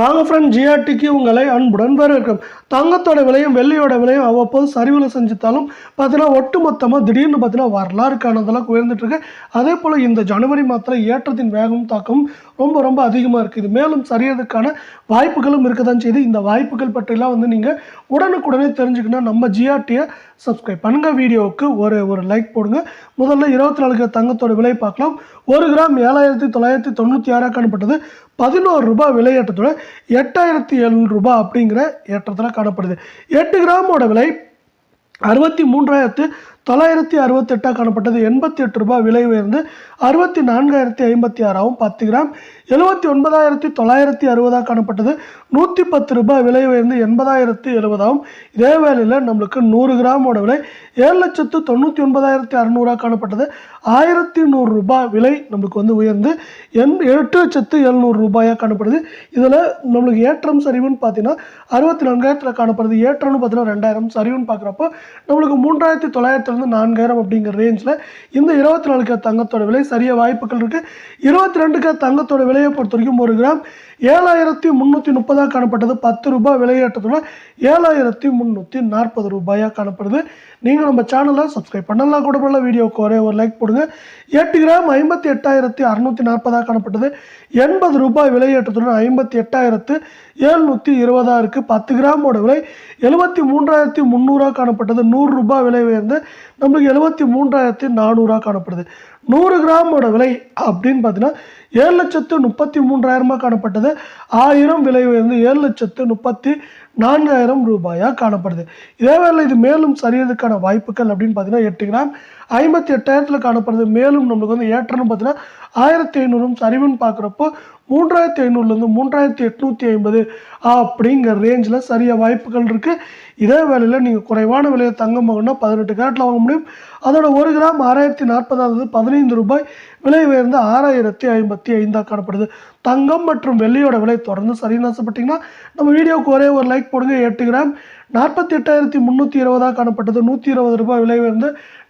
வாங்க ஃப்ரெண்ட் ஜிஆர்டிக்கு உங்களை அன்புடன் வரவேற்கும். தங்கத்தோட விலையும் வெள்ளையோட விலையும் அவ்வப்போது சரிவில் செஞ்சுத்தாலும் பார்த்தீங்கன்னா ஒட்டு மொத்தமாக திடீர்னு பார்த்தீங்கன்னா வரலாறு காணதெல்லாம் உயர்ந்துட்டுருக்கு அதே போல் இந்த ஜனவரி மாதத்தில் ஏற்றத்தின் வேகமும் தாக்கமும் ரொம்ப ரொம்ப அதிகமாக இருக்குது இது மேலும் சரியறதுக்கான வாய்ப்புகளும் இருக்க தான் செய்யுது. இந்த வாய்ப்புகள் பற்றிலாம் வந்து நீங்கள் உடனுக்குடனே தெரிஞ்சுக்கணும் நம்ம ஜிஆர்டியை சப்ஸ்கிரைப் பண்ணுங்கள் வீடியோவுக்கு ஒரு ஒரு லைக் போடுங்க. முதல்ல இருபத்தி நாலு கிராம் தங்கத்தோட விலை பார்க்கலாம். ஒரு கிராம் ஏழாயிரத்தி தொள்ளாயிரத்தி தொண்ணூற்றி ஆறாக காணப்பட்டது பதினோரு ரூபாய் விலையேற்றத்தோட எட்டாயிரத்தி எழுநூறு ரூபாய் அப்படிங்கிற ஏற்றத்தில் காணப்படுது. எட்டு கிராமோட விலை அறுபத்தி மூன்றாயிரத்து தொள்ளாயிரத்தி அறுபத்தெட்டாக காணப்பட்டது. எண்பத்தி எட்டு ரூபாய் விலை உயர்ந்து அறுபத்தி நான்காயிரத்தி ஐம்பத்தி ஆறாகவும் பத்து கிராம். எழுபத்தி ஒன்பதாயிரத்தி தொள்ளாயிரத்தி அறுபதாக காணப்பட்டது. நூற்றி பத்து ரூபாய் விலை உயர்ந்து எண்பதாயிரத்தி எழுபதாகவும் இதே வேளையில் நம்மளுக்கு நூறு கிராமோட விலை ஏழு லட்சத்து தொண்ணூற்றி ஒன்பதாயிரத்தி அறநூறாக காணப்பட்டது. ஆயிரத்தி நூறு ரூபாய் விலை நம்மளுக்கு வந்து உயர்ந்து எண் எட்டு லட்சத்து எழுநூறு ரூபாயாக காணப்படுது. இதில் நம்மளுக்கு ஏற்றம் சரிவுன்னு பார்த்தீங்கன்னா அறுபத்தி நான்காயிரத்தில் காணப்படுது. ஏற்றம்னு பார்த்தீங்கன்னா ரெண்டாயிரம் சரிவுன்னு பார்க்குறப்போ நம்மளுக்கு மூன்றாயிரத்தி தொள்ளாயிரத்துலேருந்து நான்காயிரம் அப்படிங்கிற ரேஞ்சில் இந்த இருபத்தி நாலு கிலோ தங்கத்தோட விலை சரிய வாய்ப்புகள் இருக்குது இருபத்தி ரெண்டு கிலோ தங்கத்தோட விலையை பொறுத்த வரைக்கும் ஒரு கிராம் ஏழாயிரத்தி முந்நூற்றி முப்பதாக காணப்பட்டது. பத்து ரூபாய் விலையேற்றத்தோட ஏழாயிரத்தி முந்நூற்றி நாற்பது ரூபாயாக காணப்படுது. நீங்கள் நம்ம சேனலை சப்ஸ்கிரைப் பண்ணலாம். கூட பண்ணல வீடியோவுக்கு ஒரே ஒரு லைக் போடுங்க. எட்டு கிராம் ஐம்பத்தி எட்டாயிரத்தி அறுநூற்றி நாற்பதாக காணப்பட்டது. எண்பது ரூபாய் விலையேற்றத்துடன் ஐம்பத்தி எட்டாயிரத்து எழுநூற்றி இருபதாக இருக்குது பத்து கிராமோட விலை எழுபத்தி மூன்றாயிரத்தி முந்நூறாக காணப்பட்டது. நூறு ரூபாய் விலை உயர்ந்து நம்மளுக்கு எழுபத்தி மூன்றாயிரத்தி நானூறாக காணப்படுது. நூறு கிராமோட விலை அப்படின்னு பார்த்தீங்கன்னா ஏழு லட்சத்து முப்பத்தி மூன்றாயிரமாக காணப்பட்டது. ஆயிரம் விலை உயர்ந்து ஏழு லட்சத்து முப்பத்தி நான்காயிரம் ரூபாயாக காணப்படுது. இதே வேளை இது மேலும் சரியதுக்கான வாய்ப்புகள் அப்படின்னு பார்த்தீங்கன்னா எட்டு கிராம் ஐம்பத்தி எட்டாயிரத்தில் காணப்படுது. மேலும் நம்மளுக்கு வந்து ஏற்றம்னு பார்த்தீங்கன்னா ஆயிரத்தி ஐநூறும் சரிவுன்னு பார்க்குறப்போ மூன்றாயிரத்தி ஐநூறுலேருந்து மூன்றாயிரத்தி எட்நூற்றி ஐம்பது அப்படிங்கிற ரேஞ்சில் சரியாக வாய்ப்புகள் இருக்குது இதே வேலையில் நீங்கள் குறைவான விலையை தங்கம் வாங்கினா பதினெட்டு கேரட்டில் வாங்க முடியும். அதோட ஒரு கிராம் ஆறாயிரத்தி நாற்பதாவது பதினெட்டு பதினைந்து ரூபாய் விலை உயர்ந்து ஆறாயிரத்தி ஐம்பத்தி ஐந்தாக காணப்படுது. தங்கம் மற்றும் வெள்ளியோட விலை தொடர்ந்து சரின்னு ஆசைப்பட்டீங்கன்னா நம்ம வீடியோவுக்கு ஒரே ஒரு லைக் போடுங்க எட்டு கிராம் நாற்பத்தி எட்டாயிரத்தி முந்நூற்றி இருபதாக காணப்பட்டது. நூற்றி இருபது ரூபாய் விலை வந்து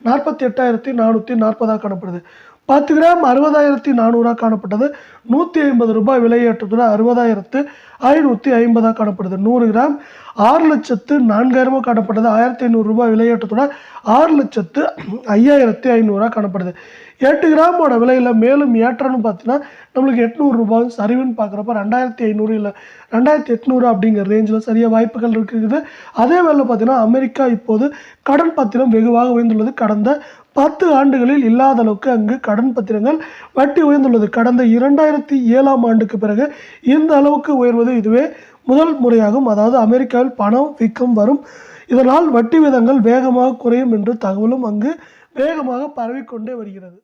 நாற்பத்தி எட்டாயிரத்தி நானூற்றி நாற்பதாக காணப்படுது. பத்து கிராம் அறுபதாயிரத்தி நானூறாக காணப்பட்டது. நூற்றி ஐம்பது ரூபாய் விலையேற்றத்துடன் அறுபதாயிரத்து ஐநூற்றி ஐம்பதாக காணப்படுது. நூறு கிராம் ஆறு லட்சத்து நான்காயிரமாக காணப்பட்டது ஆயிரத்தி ஐநூறு ரூபாய் ஆறு லட்சத்து ஐயாயிரத்தி ஐநூறுரூவா காணப்படுது. எட்டு கிராமோட விலையில் மேலும் ஏற்றம்னு பார்த்தீங்கன்னா நம்மளுக்கு எட்நூறுரூபா சரிவுன்னு பார்க்குறப்ப ரெண்டாயிரத்தி ஐநூறு இல்லை ரெண்டாயிரத்தி எட்நூறு அப்படிங்கிற ரேஞ்சில் சரியாக வாய்ப்புகள் இருக்குது. அதே வேலை பார்த்தீங்கன்னா அமெரிக்கா இப்போது கடன் பத்திரம் வெகுவாக உயர்ந்துள்ளது. கடந்த பத்து ஆண்டுகளில் இல்லாத அளவுக்கு அங்கு கடன் பத்திரங்கள் வட்டி உயர்ந்துள்ளது. கடந்த இரண்டாயிரத்தி ஏழாம் ஆண்டுக்கு பிறகு இந்த அளவுக்கு உயர்வது இதுவே முதல் முறையாகும். அதாவது அமெரிக்காவில் பணம் வீக்கம் வரும். இதனால் வட்டி விதங்கள் வேகமாக குறையும் என்று தகவலும் அங்கு வேகமாக பரவிக்கொண்டே வருகிறது.